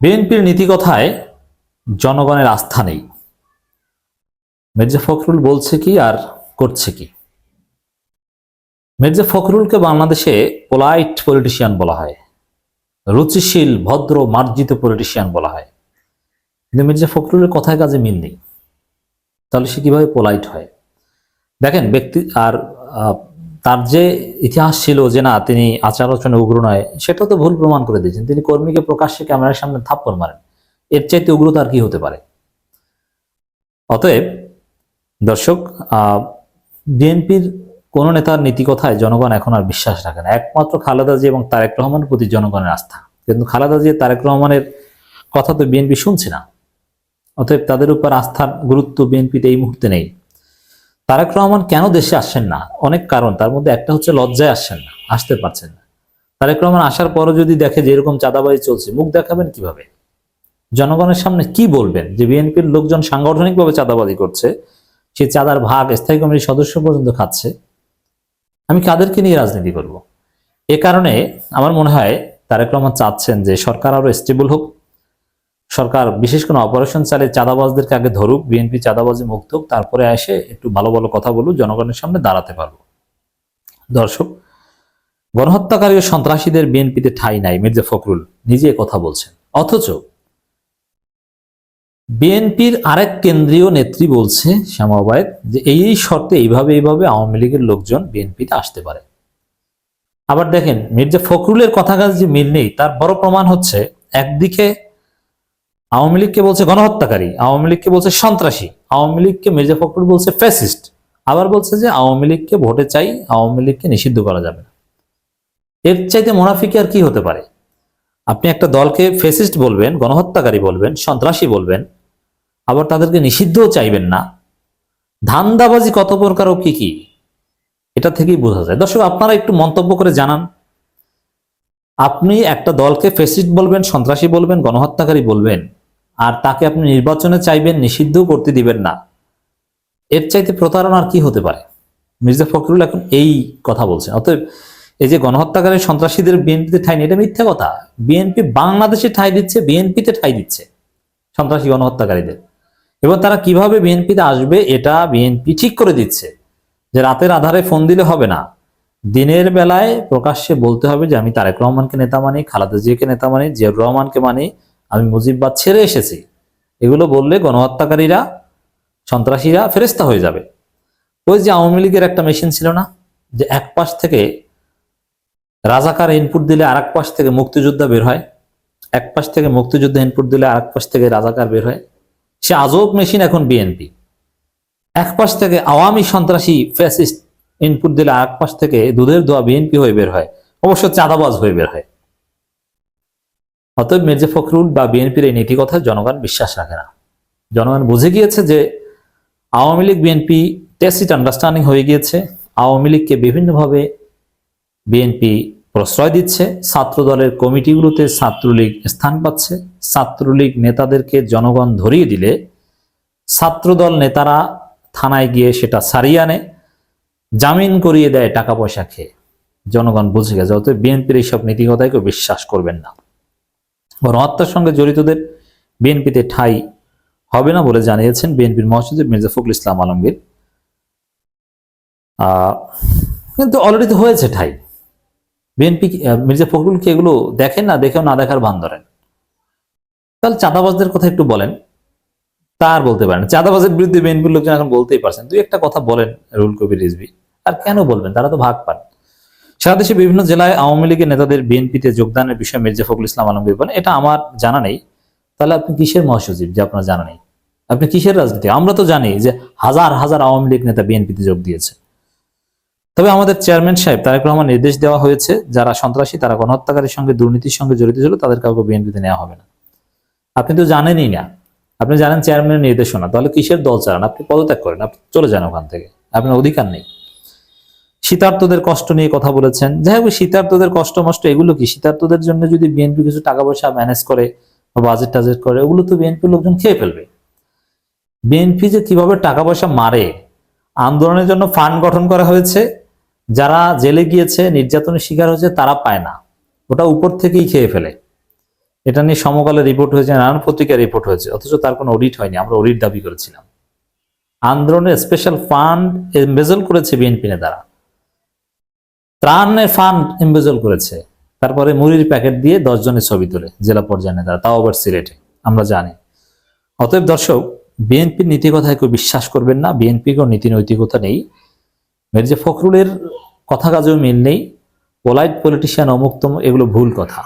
বিএনপির নীতিকথায় জনগণের আস্থা নেই। মির্জা ফখরুল বলছে কি আর করছে কি? মির্জা ফখরুলকে বাংলাদেশে পোলাইট পলিটিশিয়ান বলা হয়, রুচিশীল, ভদ্র, মার্জিত পলিটিশিয়ান বলা হয়। কিন্তু মির্জা ফখরুলের কথায় কাজে মিল নেই। তাহলে সে কীভাবে পোলাইট হয়? দেখেন ব্যক্তি আর তার যে ইতিহাস ছিল যে না, তিনি আচার আলোচনা উগ্র নয় সেটা তো ভুল প্রমাণ করে দিয়েছেন। তিনি কর্মীকে প্রকাশ্যে ক্যামেরার সামনে থাপ্পড় মারেন। এর চাইতে উগ্রতা আর কি হতে পারে? অতএব, দর্শক বিএনপির কোন নেতার নীতি কথায় জনগণ এখন আর বিশ্বাস রাখে না। একমাত্র খালেদা জি এবং তারেক রহমানের প্রতি জনগণের আস্থা। কিন্তু খালেদা জি তারেক রহমানের কথা তো বিএনপি শুনছে না। অতএব তাদের উপর আস্থার গুরুত্ব বিএনপিতে এই মুহূর্তে নেই। তারেক রহমান কেন দেশে আসছেন না? অনেক কারণ, তার মধ্যে একটা হচ্ছে লজ্জায় আসছেন না, আসতে পারছেন না। তারেক রহমান আসার পরও যদি দেখে যে এরকম চাঁদাবাজি চলছে, মুখ দেখাবেন কীভাবে? জনগণের সামনে কি বলবেন যে বিএনপির লোকজন সাংগঠনিকভাবে চাঁদাবাজি করছে, সে চাঁদার ভাগ স্থায়ী কমিটির সদস্য পর্যন্ত খাচ্ছে? আমি কাদেরকে নিয়ে রাজনীতি করব? এ কারণে আমার মনে হয় তারেক রহমান চাচ্ছেন যে সরকার আরও স্টেবল হোক সরকার বিশেষ কোনো অপারেশন চালিয়ে চাঁদাবাজদেরকে আগে ধরুক বিএনপি চাঁদাবাজি মুক্ত হোক, তারপরে এসে একটু ভালো ভালো কথা বলুক, জনগণের সামনে দাঁড়াতে পারব। দর্শক, গণহত্যাকারী ও সন্ত্রাসীদের বিএনপিতে ঠাঁই নাই মির্জা ফখরুল, নিজে কথা বলছেন। অথচ বিএনপির আরেক কেন্দ্রীয় নেত্রী বলছে শ্যামাবায়ত যে এই এই শর্তে এইভাবে এইভাবে আওয়ামী লীগের লোকজন বিএনপিতে আসতে পারে। আবার দেখেন, মির্জা ফখরুলের কথা কাজ যে মিল নেই, তার বড় প্রমাণ হচ্ছে, একদিকে আওয়ামী লীগকে বলছে গণহত্যাকারী, আওয়ামী লীগকে বলছে সন্ত্রাসী, আওয়ামী লীগকে মির্জা ফখরুল বলছে ফ্যাসিস্ট, আবার বলছে যে আওয়ামী লীগকে ভোটে চাই, আওয়ামী লীগকে নিষিদ্ধ করা যাবে না। এর চাইতে মোনাফিকে আর কি হতে পারে? আপনি একটা দলকে ফেসিস্ট বলবেন, গণহত্যাকারী বলবেন, সন্ত্রাসী বলবেন, আবার তাদেরকে নিষিদ্ধও চাইবেন না। ধান্দাবাজি কত প্রকার ও কি কি? এটা থেকেই বোঝা যায়। দর্শক, আপনারা একটু মন্তব্য করে জানান। আপনি একটা দলকে ফেসিস্ট বলবেন, সন্ত্রাসী বলবেন, গণহত্যাকারী বলবেন আর তাকে আপনি নির্বাচনে চাইবেন, নিষিদ্ধও করতে দিবেন না। এর চাইতে প্রতারণা আর কি হতে পারে? মির্জা ফখরুল এখন এই কথা বলছেন। অতএব এই যে গণহত্যাকারী সন্ত্রাসীদের বিএনপিতে ঠাই নেই, এটা মিথ্যা কথা। বিএনপি বাংলাদেশে ঠাই দিচ্ছে, বিএনপিতে ঠাই দিচ্ছে সন্ত্রাসী গণহত্যাকারীদের। এবং তারা কীভাবে বিএনপিতে আসবে, এটা বিএনপি ঠিক করে দিচ্ছে। যে রাতের আধারে ফোন দিলে হবে না। দিনের বেলায় প্রকাশ্যে বলতে হবে যে, আমি তারেক রহমানকে নেতা মানি, খালাদা জিয়াকে নেতা মানি, জিয়াউর রহমানকে মানি আমি মুজিববাদ ছেড়ে এসেছি। এগুলো বললে গণহত্যাকারীরা, সন্ত্রাসীরা ফেরেস্তা হয়ে যাবে। ওই যে আওয়ামী লীগের একটা মেশিন ছিল না, যে এক পাশ থেকে রাজাকার ইনপুট দিলে আর পাশ থেকে মুক্তিযোদ্ধা বের হয়, এক পাশ থেকে মুক্তিযোদ্ধা ইনপুট দিলে আর পাশ থেকে রাজাকার বের হয়। সে আজব মেশিন এখন বিএনপি এক পাশ থেকে আওয়ামী সন্ত্রাসী ফ্যাসিস্ট ইনপুট দিলে আর পাশ থেকে দুধের দোয়া বিএনপি হয়ে বের হয়, অবশ্য চাঁদাবাজ হয়ে বের হয়। অতএব মির্জা ফখরুল বা বিএনপির এই নীতি কথা জনগণ বিশ্বাস রাখে না। জনগণ বুঝে গিয়েছে যে আওয়ামী লীগ, বিএনপি টেসিট আন্ডারস্ট্যান্ডিং হয়ে গিয়েছে। আওয়ামী লীগকে বিভিন্নভাবে বিএনপি প্রশ্রয় দিচ্ছে। ছাত্র দলের কমিটিগুলোতে ছাত্রলীগ স্থান পাচ্ছে। ছাত্রলীগ নেতাদেরকে জনগণ ধরিয়ে দিলে ছাত্রদল নেতারা থানায় গিয়ে সেটা সারিয়ে আনে, জামিন করিয়ে দেয় টাকা পয়সা খেয়ে। জনগণ বুঝে গেছে, অতএব বিএনপির এইসব নীতিকথায় কেউ বিশ্বাস করবেন না। গণহত্যার সঙ্গে জড়িতদের বিএনপিতে ঠাই হবে না বলে জানিয়েছেন বিএনপির মহাসচিব মির্জা ফখরুল ইসলাম আলমগীর। কিন্তু অলরেডি তো হয়েছে ঠাই। বিএনপি মির্জা ফখরুল এগুলো দেখেন না? দেখেও না দেখার ভান ধরেন। তাহলে চাঁদাবাজদের কথা একটু বলেন। তার বলতে পারেন চাঁদাবাজের বিরুদ্ধে বিএনপির লোকজন এখন বলতেই পারছেন। দুই একটা কথা বলেন রুল কবির রিজভি। আর কেন বলবেন? তারা তো ভাগ পান। সারা দেশে বিভিন্ন জেলায় আওয়ামী লীগের নেতাদের বিএনপিতে যোগদানের বিষয়ে মির্জা ফখরুল ইসলাম আলমগীর বলেন, এটা আমার জানা নেই। তাহলে আপনি কিসের মহাসচিব যে আপনার জানা নেই? আপনি কিসের রাজনীতি? আমরা তো জানি যে হাজার হাজার আওয়ামী লীগ নেতা বিএনপিতে যোগ দিয়েছে। তবে আমাদের চেয়ারম্যান সাহেব তারেক রহমান নির্দেশ দেওয়া হয়েছে, যারা সন্ত্রাসী, তারা গণহত্যাকারীর সঙ্গে দুর্নীতির সঙ্গে জড়িত ছিল, তাদের কাউকে বিএনপিতে নেওয়া হবে না। আপনি তো জানেনই না। আপনি জানেন চেয়ারম্যানের নির্দেশনা। তাহলে কিসের দল চালান? আপনি পদত্যাগ করেন, আপনি চলে যান ওখান থেকে। আপনার অধিকার নেই। শীতার্থদের কষ্ট নিয়ে কথা বলেছেন। যাই হোক, শীতার্থদের কষ্ট মষ্ট এগুলো কি? শীতার্থদের জন্য যদি বিএনপি কিছু টাকা পয়সা ম্যানেজ করে বা বাজেট টাজেট করে, ওগুলো তো বিএনপি লোকজন খেয়ে ফেলবে। বিএনপি যে কীভাবে টাকা পয়সা মারে, আন্দোলনের জন্য ফান্ড গঠন করা হয়েছে, যারা জেলে গিয়েছে, নির্যাতনের শিকার হয়েছে, তারা পায় না। ওটা উপর থেকেই খেয়ে ফেলে। এটা নিয়ে সমকালে রিপোর্ট হয়েছে, নানান পত্রিকায় রিপোর্ট হয়েছে, অথচ তার কোনো অডিট হয়নি, আমরা অডিট দাবি করেছিলাম। আন্দোলনের স্পেশাল ফান্ড মেজল করেছে বিএনপি নেতারা। ত্রাণের ফান্ড এমবেজল করেছে। তারপরে মুড়ির প্যাকেট দিয়ে দশজনের ছবি তোলে জেলা পর্যায়ে নেতারা। তাও আবার সিলেটে, আমরা জানি। অতএব দর্শক বিএনপির নীতি কথায় কেউ বিশ্বাস করবেন না। বিএনপি কোনো নীতি নৈতিকতা নেই। মির্জা ফখরুলের কথা কাজেও মিল নেই। পোলাইট পলিটিশিয়ান অমুক্তম, এগুলো ভুল কথা।